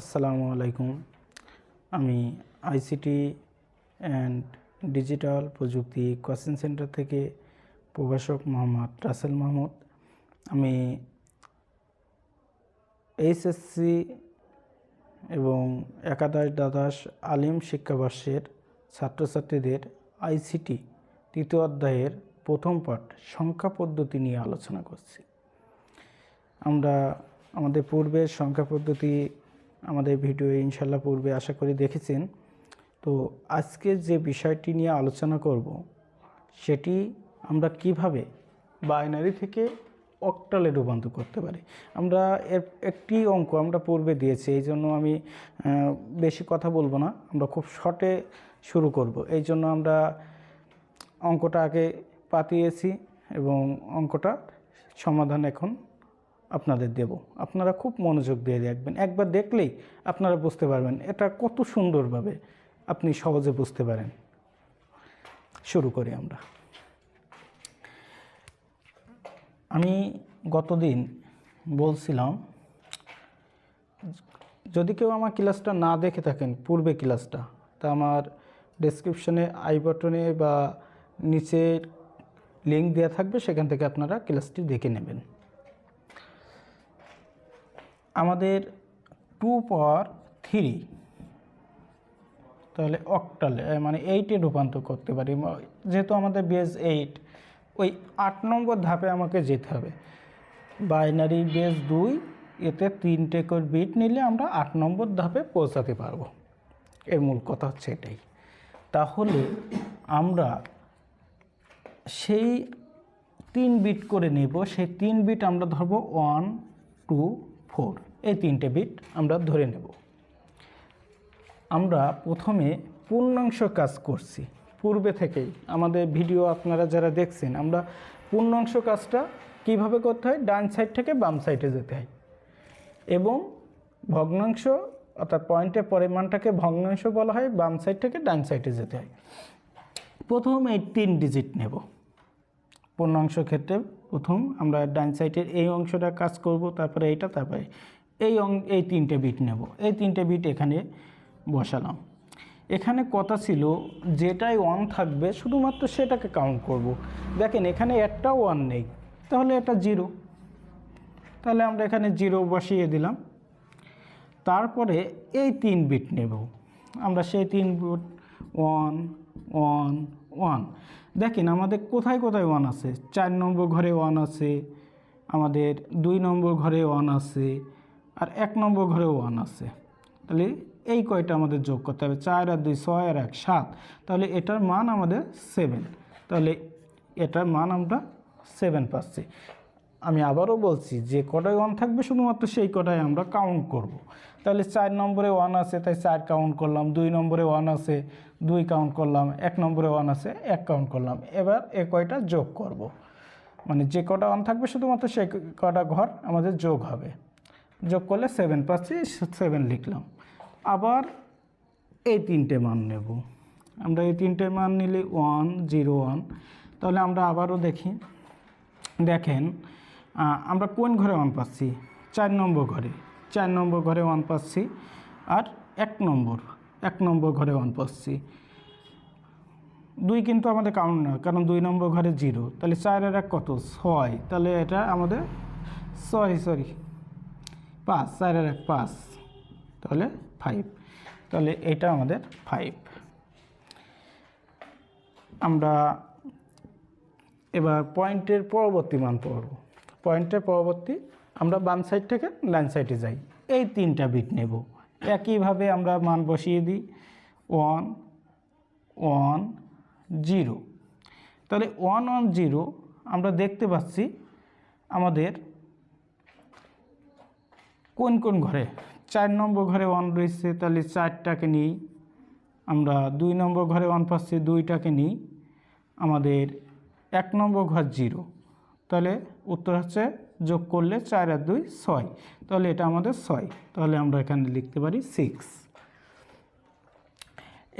আসসালামু আলাইকুম। আমি আইসিটি অ্যান্ড ডিজিটাল প্রযুক্তি কোচিং সেন্টার থেকে প্রভাষক মোহাম্মদ রাসেল মাহমুদ। আমি এইচএসসি এবং একাদশ দ্বাদশ আলিম শিক্ষাবর্ষের ছাত্রছাত্রীদের আইসিটি তৃতীয় অধ্যায়ের প্রথম পাঠ সংখ্যা পদ্ধতি নিয়ে আলোচনা করছি। আমরা আমাদের পূর্বের সংখ্যা পদ্ধতি আমাদের ভিডিও ইনশাল্লাহ পূর্বে আশা করি দেখেছেন। তো আজকে যে বিষয়টি নিয়ে আলোচনা করব, সেটি আমরা কীভাবে বাইনারি থেকে অক্টালে রূপান্তর করতে পারি? আমরা এর একটি অঙ্ক আমরা পূর্বে দিয়েছি, এই জন্য আমি বেশি কথা বলব না। আমরা খুব শর্টে শুরু করব। এই জন্য আমরা অঙ্কটা আগে পাতিয়েছি এবং অঙ্কটা সমাধান এখন আপনাদের দেব। আপনারা খুব মনোযোগ দিয়ে দেখবেন। একবার দেখলেই আপনারা বুঝতে পারবেন এটা কত সুন্দরভাবে আপনি সহজে বুঝতে পারেন। শুরু করি আমরা। আমি গতদিন বলছিলাম, যদি কেউ আমার ক্লাসটা না দেখে থাকেন, পূর্বে ক্লাসটা, তা আমার ডেসক্রিপশনে আই বটনে বা নিচের লিঙ্ক দেওয়া থাকবে, সেখান থেকে আপনারা ক্লাসটি দেখে নেবেন। আমাদের টু পাওয়ার থ্রি তাহলে অক্টালে মানে এইটে রূপান্তর করতে পারি। যেহেতু আমাদের বেজ এইট ওই আট নম্বর ধাপে আমাকে যেতে হবে। বাইনারি বেজ দুই, এতে তিনটে করে বিট নিলে আমরা আট নম্বর ধাপে পৌঁছাতে পারব। এর মূল কথা হচ্ছে এটাই। তাহলে আমরা সেই তিন বিট করে নেব। সেই তিন বিট আমরা ধরবো ওয়ান টু ফোর। এই তিনটে বিট আমরা ধরে নেব। আমরা প্রথমে পূর্ণাংশ কাজ করছি। পূর্বে থেকেই আমাদের ভিডিও আপনারা যারা দেখছেন, আমরা পূর্ণাংশ কাজটা কীভাবে করতে হয়? ডান সাইড থেকে বাম সাইডে যেতে হয়। এবং ভগ্নাংশ, অর্থাৎ পয়েন্টের পরিমাণটাকে ভগ্নাংশ বলা হয়, বাম সাইড থেকে ডান সাইডে যেতে হয়। প্রথম এই তিন ডিজিট নেব। পূর্ণাংশ ক্ষেত্রে প্রথম আমরা ডান সাইডের এই অংশটা কাজ করব, তারপরে এইটা, তারপরে এই এই তিনটে বিট নেব। এই তিনটে বিট এখানে বসালাম। এখানে কথা ছিল যেটাই ওয়ান থাকবে শুধুমাত্র সেটাকে কাউন্ট করব। দেখেন এখানে একটাও ওয়ান নেই, তাহলে এটা জিরো তাহলে আমরা এখানে জিরো বসিয়ে দিলাম। তারপরে এই তিন বিট নেব। আমরা সেই তিন বিট ওয়ান ওয়ান ওয়ান দেখেন আমাদের কোথায় কোথায় ওয়ান আছে? চার নম্বর ঘরে ওয়ান আছে, আমাদের দুই নম্বর ঘরে ওয়ান আছে, আর এক নম্বর ঘরে ওয়ান আছে। তাহলে এই কয়টা আমাদের যোগ করতে হবে? চার আর দুই ছয় আর এক, সাত। তাহলে এটার মান আমাদের সেভেন তাহলে এটার মান আমরা সেভেন পাচ্ছি। আমি আবারও বলছি, যে কটায় ওয়ান থাকবে শুধুমাত্র সেই কটায় আমরা কাউন্ট করব। তাহলে চার নম্বরে ওয়ান আছে, তাই চার কাউন্ট করলাম, দুই নম্বরে ওয়ান আছে, দুই কাউন্ট করলাম, এক নম্বরে ওয়ান আছে, এক কাউন্ট করলাম। এবার এ কয়টা যোগ করব। মানে যে কটা ওয়ান থাকবে শুধুমাত্র সেই কটা ঘর আমাদের যোগ হবে। যোগ করলে সেভেন পাচ্ছি সেভেন লিখলাম। আবার এই তিনটে মান নেব। আমরা এই তিনটে মান নিলে ওয়ান জিরো ওয়ান তাহলে আমরা আবারও দেখি। দেখেন আমরা কোন ঘরে ওয়ান পাচ্ছি? চার নম্বর ঘরে। চার নম্বর ঘরে ওয়ান পাচ্ছি আর এক নম্বর। এক নম্বর ঘরে ওয়ান পাচ্ছি। দুই কিন্তু আমাদের কাউন্ট না কারণ দুই নম্বর ঘরে জিরো তাহলে চার আর এক কত? ছয়। তাহলে এটা আমাদের সরি সরি পাঁচ। চার আর এক পাঁচ। তাহলে ফাইভ তাহলে এটা আমাদের ফাইভ আমরা এবার পয়েন্টের পরবর্তী মান পড়ব। পয়েন্টের পরবর্তী আমরা বাম সাইড থেকে ডান সাইডে যাই। এই তিনটা বিট নেব। একইভাবে আমরা মান বসিয়ে দিই। One one, zero. তাহলে ওয়ান ওয়ান, জিরো আমরা দেখতে পাচ্ছি আমাদের কোন কোন ঘরে? চার নম্বর ঘরে ওয়ান রয়েছে, তাহলে চারটাকে নিই। আমরা দুই নম্বর ঘরে ওয়ান পাচ্ছি, দুইটাকে নিই। আমাদের এক নম্বর ঘর জিরো। তাহলে উত্তর হচ্ছে যোগ করলে চার আর দুই ছয়। তাহলে এটা আমাদের ছয়। তাহলে আমরা এখানে লিখতে পারি সিক্স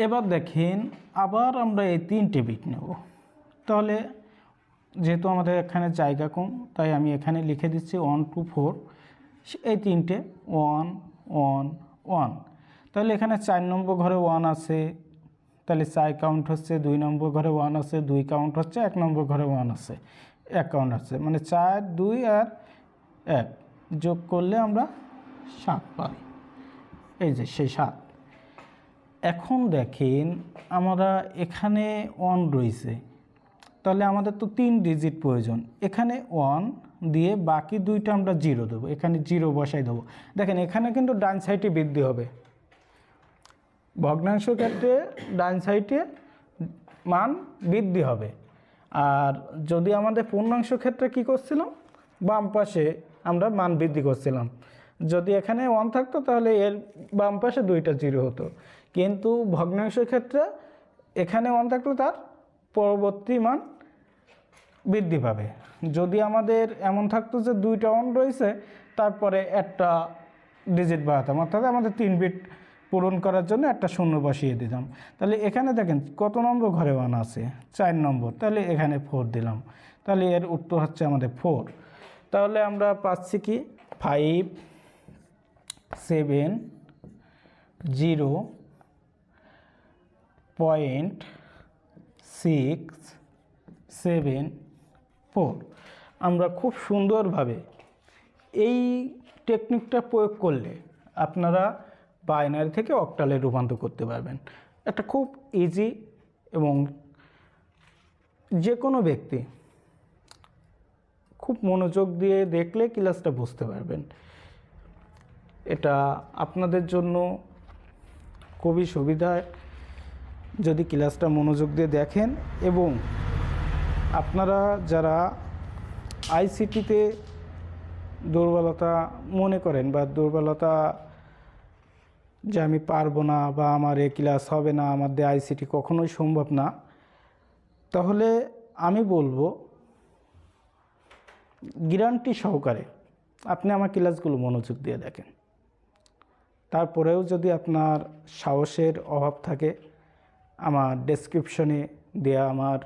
এবার দেখেন, আবার আমরা এই তিনটে বিট নেব। তাহলে যেহেতু আমাদের এখানে জায়গা কম, তাই আমি এখানে লিখে দিচ্ছি ওয়ান টু ফোর এই তিনটে ওয়ান ওয়ান ওয়ান তাহলে এখানে চার নম্বর ঘরে ওয়ান আছে। তাহলে চার কাউন্ট হচ্ছে, দুই নম্বর ঘরে ওয়ান আছে, দুই কাউন্ট হচ্ছে, এক নম্বর ঘরে ওয়ান আছে। এক কাউন্ট আছে। মানে চার, দুই আর এক। যোগ করলে আমরা সাত পাই। এই যে, সেই সাত। এখন দেখেন, আমরা এখানে ওয়ান রয়েছে। তাহলে আমাদের তো তিন ডিজিট প্রয়োজন। এখানে ওয়ান দিয়ে বাকি দুইটা আমরা জিরো দেবো। এখানে জিরো বসাই দেবো। দেখেন, এখানে কিন্তু ডান সাইডে বৃদ্ধি হবে। ভগ্নাংশ ক্ষেত্রে ডান সাইডে মান বৃদ্ধি হবে। আর যদি আমাদের পূর্ণাংশ ক্ষেত্রে কি করছিলাম? বাম পাশে আমরা মান বৃদ্ধি করছিলাম। যদি এখানে ওয়ান থাকতো, তাহলে এর বাম পাশে দুইটা জিরো হতো। কিন্তু ভগ্নাংশ ক্ষেত্রে এখানে ওয়ান থাকলে তার পরবর্তী মান বৃদ্ধি পাবে। যদি আমাদের এমন থাকতো যে দুইটা অন রয়েছে, তারপরে একটা ডিজিট বাড়াতাম। অর্থাৎ আমাদের তিন বিট পূরণ করার জন্য একটা শূন্য বসিয়ে দিতাম তাহলে এখানে দেখেন কত নম্বর ঘরে ওয়ান আছে? চার নম্বর। তাহলে এখানে ফোর দিলাম। তাহলে এর উত্তর হচ্ছে আমাদের ফোর তাহলে আমরা পাচ্ছি কি? Five seven zero point six seven four আমরা খুব সুন্দরভাবে এই টেকনিকটা প্রয়োগ করলে আপনারা বাইনারি থেকে অক্টালে রূপান্তর করতে পারবেন। একটা খুব ইজি এবং যে কোনো ব্যক্তি খুব মনোযোগ দিয়ে দেখলে ক্লাসটা বুঝতে পারবেন। এটা আপনাদের জন্য খুবই সুবিধায় যদি ক্লাসটা মনোযোগ দিয়ে দেখেন এবং আপনারা যারা আইসিটিতে দুর্বলতা মনে করেন বা দুর্বলতা যে আমি পারব না বা আমার এ ক্লাস হবে না আমার দিয়ে আইসিটি কখনোই সম্ভব না। তাহলে আমি বলব গ্যারান্টি সহকারে আপনি আমার ক্লাসগুলো মনোযোগ দিয়ে দেখেন। তারপরেও যদি আপনার সাহসের অভাব থাকে, আমার ডেসক্রিপশনে দেয়া আমার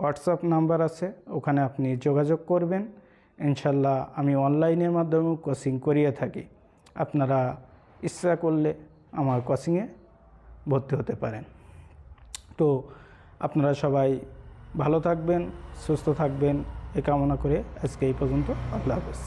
হোয়াটসঅ্যাপ নাম্বার আছে, ওখানে আপনি যোগাযোগ করবেন। ইনশাল্লাহ আমি অনলাইনের মাধ্যমেও কোচিং করিয়ে থাকি। আপনারা ইচ্ছা করলে আমার কোচিংয়ে ভর্তি হতে পারেন। তো আপনারা সবাই ভালো থাকবেন, সুস্থ থাকবেন এ কামনা করে আজকে এই পর্যন্ত। আল্লাহ হাফেজ।